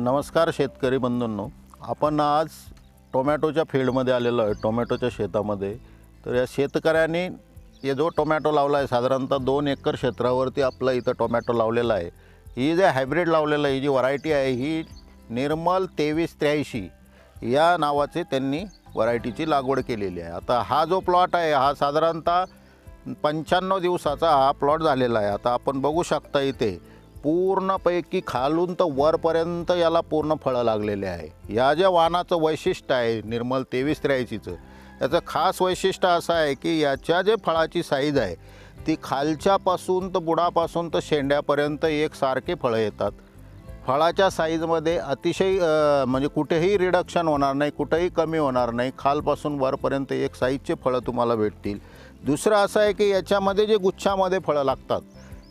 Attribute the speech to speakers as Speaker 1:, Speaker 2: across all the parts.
Speaker 1: नमस्कार शेतकरी बंधूंनो. आपण आज टोमॅटोच्या फील्डमध्ये आलेलो आहे टोमॅटोच्या शेतामध्ये. तर या शेतकऱ्यांनी हे जो टोमॅटो लावला आहे साधारणतः दोन एकर क्षेत्रावरती आपला इथं टोमॅटो लावलेला आहे. ही जे हायब्रिड लावलेलं आहे ही जी व्हरायटी आहे ही निर्मल तेवीस त्र्याऐंशी या नावाचे त्यांनी व्हरायटीची लागवड केलेली आहे. आता हा जो प्लॉट आहे हा साधारणतः पंच्याण्णव दिवसाचा हा प्लॉट झालेला आहे. आता आपण बघू शकता इथे पूर्णपैकी खालून तर वरपर्यंत याला पूर्ण फळं लागलेले आहे. या ज्या वाहनाचं वैशिष्ट्य आहे निर्मल तेवीस त्र्याऐंशीचं याचं खास वैशिष्ट्य असं आहे की याच्या जे फळाची साईज आहे ती खालच्यापासून तर बुडापासून तर शेंड्यापर्यंत एकसारखे फळं येतात. फळाच्या साईजमध्ये अतिशय म्हणजे कुठेही रिडक्शन होणार नाही कुठेही कमी होणार नाही खालपासून वरपर्यंत एक साईजचे फळं तुम्हाला भेटतील. दुसरं असं आहे की याच्यामध्ये जे गुच्छामध्ये फळं लागतात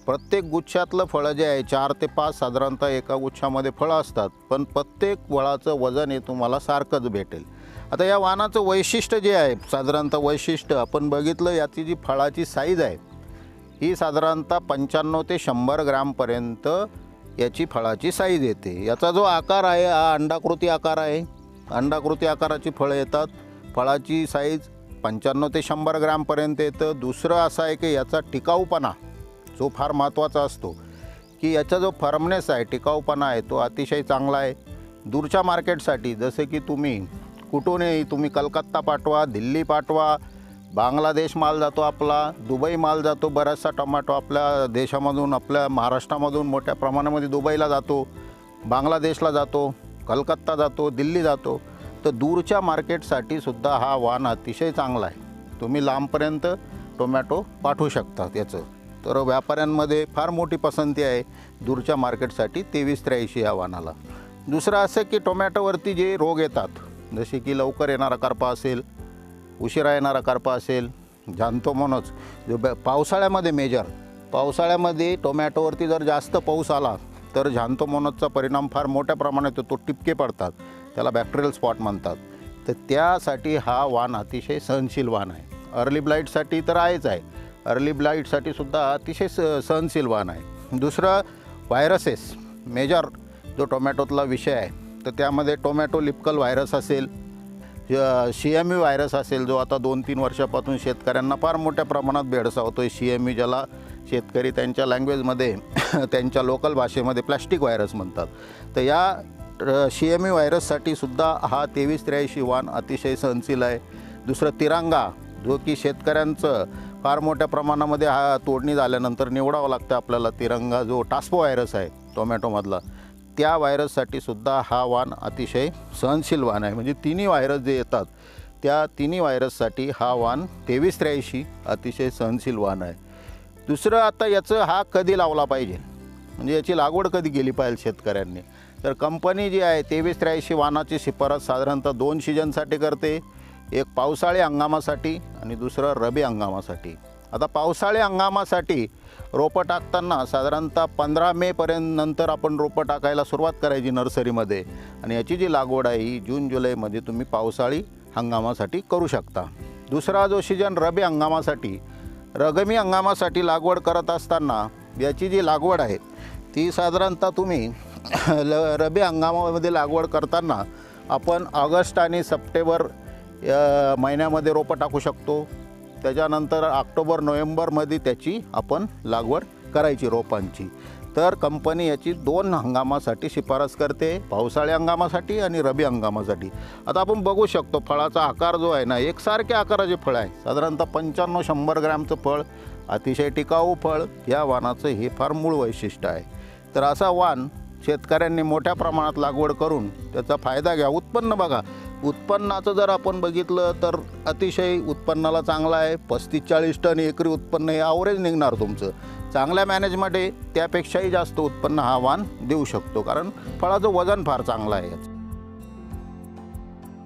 Speaker 1: प्रत्येक गुच्छातलं फळं जे आहे चार ते पाच साधारणतः एका गुच्छामध्ये फळं असतात. पण प्रत्येक फळाचं वजन हे तुम्हाला सारखंच भेटेल. आता या वाहनाचं वैशिष्ट्य जे आहे साधारणतः वैशिष्ट्य आपण बघितलं याची जी फळाची साईज आहे ही साधारणतः पंच्याण्णव ते शंभर ग्रामपर्यंत याची फळाची साईज येते. याचा जो आकार आहे हा अंडाकृती आकार आहे. अंडाकृती आकाराची फळं येतात. फळाची साईज पंच्याण्णव ते शंभर ग्रामपर्यंत येतं. दुसरं असं आहे की याचा टिकाऊपणा. जो फार महत्त्वाचा असतो की याचा जो फर्मनेस आहे टिकाऊपणा आहे तो अतिशय चांगला आहे. दूरच्या मार्केटसाठी जसे की तुम्ही कुठूनही तुम्ही कलकत्ता पाठवा दिल्ली पाठवा बांगलादेश माल जातो आपला दुबई माल जातो बराचसा टोमॅटो आपल्या देशामधून आपल्या महाराष्ट्रामधून मोठ्या प्रमाणामध्ये दुबईला जातो बांगलादेशला जातो कलकत्ता जातो दिल्ली जातो. तर दूरच्या मार्केटसाठी सुद्धा हा वाहन अतिशय चांगला आहे. तुम्ही लांबपर्यंत टोमॅटो पाठवू शकता याचं. तर व्यापाऱ्यांमध्ये फार मोठी पसंती आहे दूरच्या मार्केटसाठी तेवीस त्र्याऐंशी या वाहनाला दुसरं असं की टोमॅटोवरती जे रोग येतात जसे की लवकर येणारा करपा असेल उशिरा येणारा करपा असेल जाणतो म्हणूनच जो ब पावसाळ्यामध्ये मेजर पावसाळ्यामध्ये टोमॅटोवरती जर जास्त पाऊस आला तर झांतो मोनोजचा परिणाम फार मोठ्या प्रमाणात होतो टिपके पडतात त्याला बॅक्टेरियल स्पॉट म्हणतात. तर त्यासाठी हा वाण अतिशय सहनशील वाण आहे. अर्ली ब्लाईटसाठी तर आहेच आहे. अर्ली ब्लाईटसाठी सुद्धा अतिशय स सहनशील वाहन आहे. दुसरं व्हायरसेस मेजर जो टोमॅटोतला विषय आहे तर त्यामध्ये टोमॅटो लिपकल व्हायरस असेल सी एम यू व्हायरस असेल जो आता दोन तीन वर्षापासून शेतकऱ्यांना फार मोठ्या प्रमाणात भेडसावतो आहे सी एम यू ज्याला शेतकरी त्यांच्या लँग्वेजमध्ये त्यांच्या लोकल भाषेमध्ये प्लॅस्टिक व्हायरस म्हणतात. तर या सी एम यू व्हायरससाठी सुद्धा हा तेवीस त्र्याऐंशी वाण अतिशय सहनशील आहे. दुसरं तिरंगा जो की शेतकऱ्यांचं फार मोठ्या प्रमाणामध्ये हा तोडणी झाल्यानंतर निवडावं लागतं आपल्याला. तिरंगा जो टास्पो व्हायरस आहे टोमॅटोमधला त्या व्हायरससाठी सुद्धा हा वाण अतिशय सहनशील वाण आहे. म्हणजे तिन्ही व्हायरस जे येतात त्या तिन्ही व्हायरससाठी हा वाण तेवीस त्र्याऐंशी अतिशय सहनशील वाण आहे. दुसरं आता याचं हा कधी लावला पाहिजे? म्हणजे याची लागवड कधी केली पाहिजे शेतकऱ्यांनी? तर कंपनी जी आहे तेवीस त्र्याऐंशी वाणाची शिफारस साधारणतः दोन सीजनसाठी करते. एक पावसाळी हंगामासाठी आणि दुसरं रबी हंगामासाठी. आता पावसाळी हंगामासाठी रोपं टाकताना साधारणतः पंधरा मेपर्यंत नंतर आपण रोपं टाकायला सुरुवात करायची नर्सरीमध्ये. आणि याची जी लागवड आहे ही जून जुलैमध्ये तुम्ही पावसाळी हंगामासाठी करू शकता. दुसरा जो सीजन रबी हंगामासाठी रगमी हंगामासाठी लागवड करत असताना याची जी लागवड आहे ती साधारणतः तुम्ही ल रबी हंगामामध्ये लागवड करताना आपण ऑगस्ट आणि सप्टेंबर या महिन्यामध्ये रोपं टाकू शकतो. त्याच्यानंतर ऑक्टोबर नोव्हेंबरमध्ये त्याची आपण लागवड करायची रोपांची. तर कंपनी याची दोन हंगामासाठी शिफारस करते पावसाळी हंगामासाठी आणि रबी हंगामासाठी. आता आपण बघू शकतो फळाचा आकार जो आहे ना एकसारख्या आकाराचे फळ आहे. साधारणतः पंच्याण्णव शंभर ग्रॅमचं फळ अतिशय टिकाऊ फळ या वाणाचं हे फार मूळ वैशिष्ट्य आहे. तर असा वाण शेतकऱ्यांनी मोठ्या प्रमाणात लागवड करून त्याचा फायदा घ्या. उत्पन्न बघा. उत्पन्नाचं जर आपण बघितलं तर अतिशय उत्पन्नाला चांगला आहे. पस्तीस चाळीस टन एकरी उत्पन्न हे आवरेज निघणार तुमचं. चांगल्या मॅनेजमध्ये त्यापेक्षाही जास्त उत्पन्न हा वाण देऊ शकतो. कारण फळाचं वजन फार चांगलं आहे याचं.